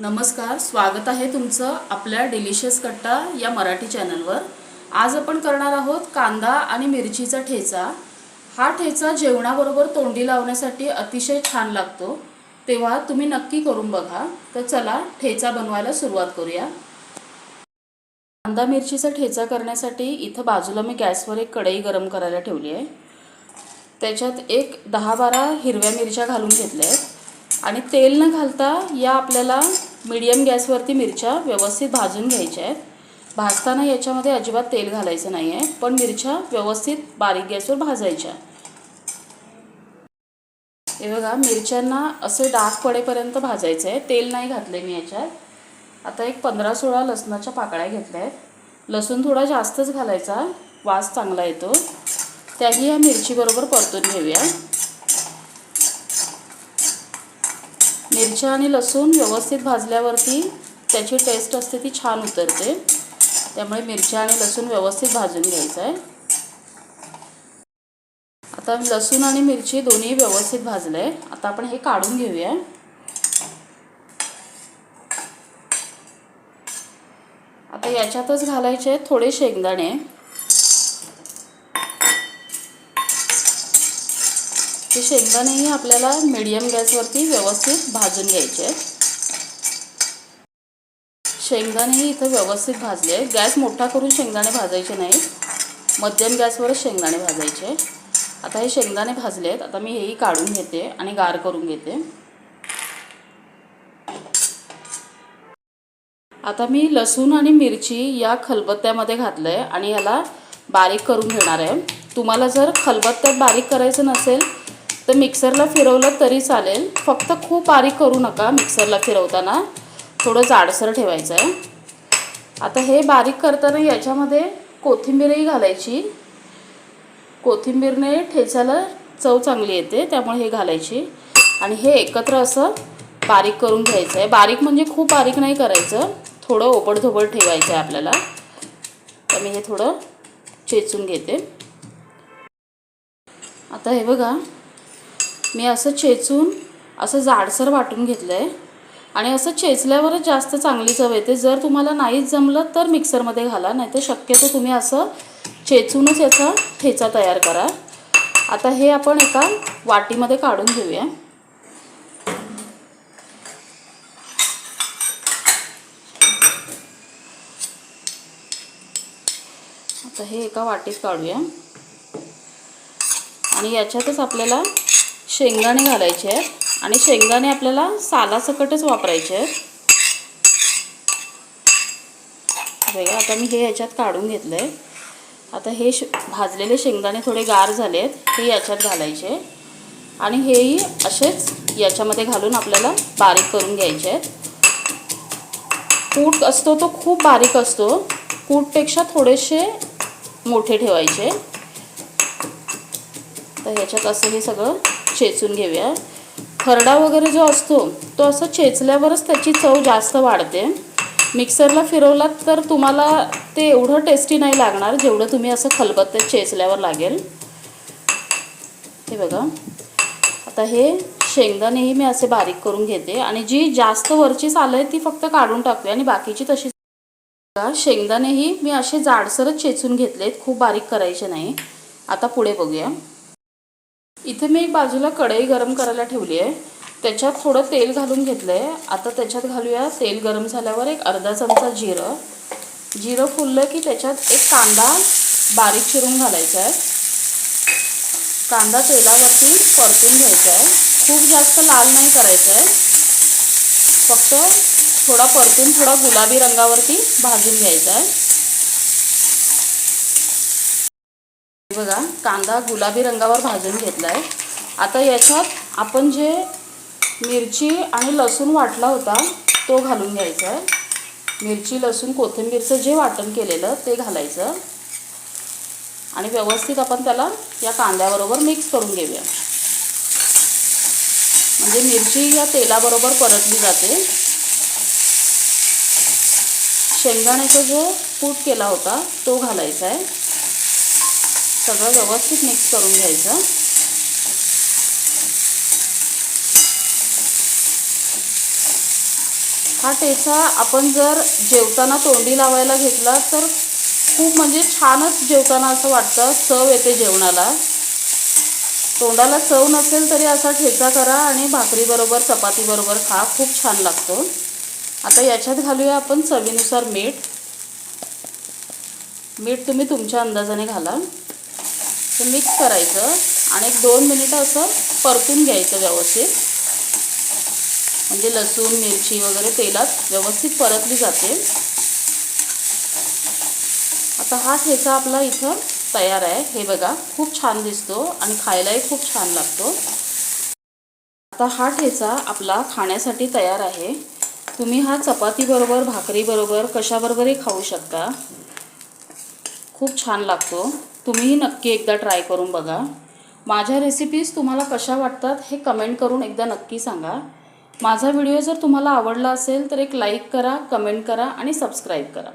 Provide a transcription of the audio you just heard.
नमस्कार स्वागत आहे तुमचं आपल्या डिलिशियस कट्टा या मराठी चॅनलवर. आज आपण करणार आहोत कांदा आणि मिरचीचा ठेचा. हा ठेचा जेवणाबरोबर तोंडी लावण्यासाठी अतिशय छान लागतो. तेव्हा तुम्ही नक्की करून बघा. तर चला ठेचा बनवायला सुरुवात करूया. कांदा मिरचीचा ठेचा करण्यासाठी इथं बाजूला मी गॅसवर एक कढई गरम करायला ठेवली आहे. त्याच्यात एक दहा बारा हिरव्या मिरच्या घालून घेतल्या आहेत. आणि तेल न घालता या आपल्याला मीडियम गॅसवरती मिरच्या व्यवस्थित भाजून घ्यायच्या आहेत. भाजताना याच्यामध्ये अजिबात तेल घालायचं नाही आहे पण मिरच्या व्यवस्थित बारीक गॅसवर भाजायच्या. हे बघा मिरच्यांना असे डाग पडेपर्यंत भाजायचं आहे तेल नाही घातलं मी याच्यात. आता एक पंधरा सोळा लसणाच्या पाकळ्या घेतल्या आहेत. लसूण थोडा जास्तच घालायचा. वास चांगला येतो. त्याही या मिरचीबरोबर परतून घेऊया. मिरच्या आणि लसूण व्यवस्थित भाजल्यावरती त्याची टेस्ट असते ती छान उतरते. त्यामुळे मिरच्या आणि लसूण व्यवस्थित भाजून घ्यायचं आहे. आता लसूण आणि मिरची दोन्ही व्यवस्थित भाजले आता आपण हे काढून घेऊया. आता याच्यातच घालायचे थोडे शेंगदाणे. हे शेंगदाणेही आपल्याला मिडियम गॅसवरती व्यवस्थित भाजून घ्यायचे आहेत. शेंगदाणेही इथं व्यवस्थित भाजले गॅस मोठा करून शेंगदाणे भाजायचे नाही मध्यम गॅसवरच शेंगदाणे भाजायचे. आता हे शेंगदाणे भाजले आहेत. आता मी हेही काढून घेते आणि गार करून घेते. आता मी लसूण आणि मिरची या खलबत्त्यामध्ये घातलं आहे आणि याला बारीक करून घेणार आहे. तुम्हाला जर खलबत्त्यात बारीक करायचं नसेल तर मिक्सरला फिरवलं तरी चालेल. फक्त खूप बारीक करू नका मिक्सरला फिरवताना. थोडं जाडसर ठेवायचं आहे आता हे बारीक करताना याच्यामध्ये कोथिंबीरही घालायची. कोथिंबीरने ठेचायला चव चांगली येते त्यामुळे हे घालायची. आणि हे एकत्र असं बारीक करून घ्यायचं आहे बारीक म्हणजे खूप बारीक नाही करायचं. थोडं ओबडधोबड ठेवायचं आहे आपल्याला. तर मी हे थोडं चेचून घेते. आता हे बघा मी असं चेचून असं जाडसर वाटून घेतलं आहे आणि असं चेचल्यावरच जास्त चांगली चव येते. जर तुम्हाला नाहीच जमलं तर मिक्सरमध्ये घाला नाही तर शक्यतो तुम्ही असं चेचूनच याचा ठेचा तयार करा. आता हे आपण एका वाटीमध्ये काढून घेऊया. आता हे एका वाटीत काढूया. आणि याच्यातच आपल्याला शेंगदाणे घालायचे आहेत. आणि शेंगदाणे आपल्याला सालासकटच वापरायचे आहेत. बघा आता मी हे याच्यात काढून घेतलं आहे आता हे श भाजलेले शेंगदाणे थोडे गार झाले आहेत हे याच्यात घालायचे. आणि हेही असेच याच्यामध्ये घालून आपल्याला बारीक करून घ्यायचे आहेत. कूट असतो तो खूप बारीक असतो. कूटपेक्षा थोडेसे मोठे ठेवायचे. तर ह्याच्यात असं हे सगळं चेचून घेऊया. खरडा वगैरे जो असतो तो असं चेचल्यावरच त्याची चव जास्त वाढते. मिक्सरला फिरवलात तर तुम्हाला ते एवढं टेस्टी नाही लागणार जेवढं तुम्ही असं खलबत्ते चेचल्यावर लागेल. हे बघा. आता हे शेंगदाणेही मी असे बारीक करून घेते आणि जी जास्त वरची सालं आहे ती फक्त काढून टाकते आणि बाकीची तशी शेंगदाणेही मी असे जाडसरच चेचून घेतलेत खूप बारीक करायचे नाही. आता पुढे बघूया. इथे मी एक बाजूला कढई गरम करायला ठेवली आहे. त्याच्यात थोडं तेल घालून घेतलं आहे आता त्याच्यात घालूया तेल गरम झाल्यावर एक अर्धा चमचा जिरं. जिरं फुललं की त्याच्यात एक कांदा बारीक चिरून घालायचा आहे. कांदा तेलावरती परतून घ्यायचा आहे. खूप जास्त लाल नाही करायचं आहे. फक्त थोडा परतून थोडा गुलाबी रंगावरती भाजून घ्यायचा आहे. बघा कांदा गुलाबी रंगावर भाजून घेतला आहे आता याच्यात आपण जे मिरची आणि लसूण वाटला होता तो घालून घ्यायचा आहे मिरची लसूण कोथिंबीरचं जे वाटण केलेलं ते घालायचं. आणि व्यवस्थित आपण त्याला या कांद्याबरोबर मिक्स करून घेऊया. म्हणजे मिरची या तेलाबरोबर परतली जाते. शेंगदाण्याचा जो कूट केला होता तो घालायचा आहे सगळं व्यवस्थित मिक्स करून घ्यायचं. हा ठेचा आपण जर जेवताना तोंडी लावायला घेतला तर खूप म्हणजे छानच जेवताना असं वाटतं चव येते जेवणाला. तोंडाला चव नसेल तरी असा ठेचा करा आणि भाकरीबरोबर चपातीबरोबर खा खूप छान लागतो. आता याच्यात घालूया आपण चवीनुसार मीठ. मीठ तुम्ही तुमच्या अंदाजाने घाला. ते मिक्स करायचं आणि एक दोन मिनिटं असं परतून घ्यायचं व्यवस्थित. म्हणजे लसूण मिरची वगैरे तेलात व्यवस्थित परतली जाते. आता हा ठेचा आपला इथं तयार आहे. हे बघा खूप छान दिसतो आणि खायलाही खूप छान लागतो. आता हा ठेचा आपला खाण्यासाठी तयार आहे. तुम्ही हा चपातीबरोबर भाकरीबरोबर कशाबरोबरही खाऊ शकता. खूप छान लागतो. तुम्हीही नक्की एकदा ट्राय करून बघा. माझ्या रेसिपीज तुम्हाला कशा वाटतात हे कमेंट करून एकदा नक्की सांगा. माझा व्हिडिओ जर तुम्हाला आवडला असेल तर एक लाईक करा कमेंट करा आणि सबस्क्राईब करा.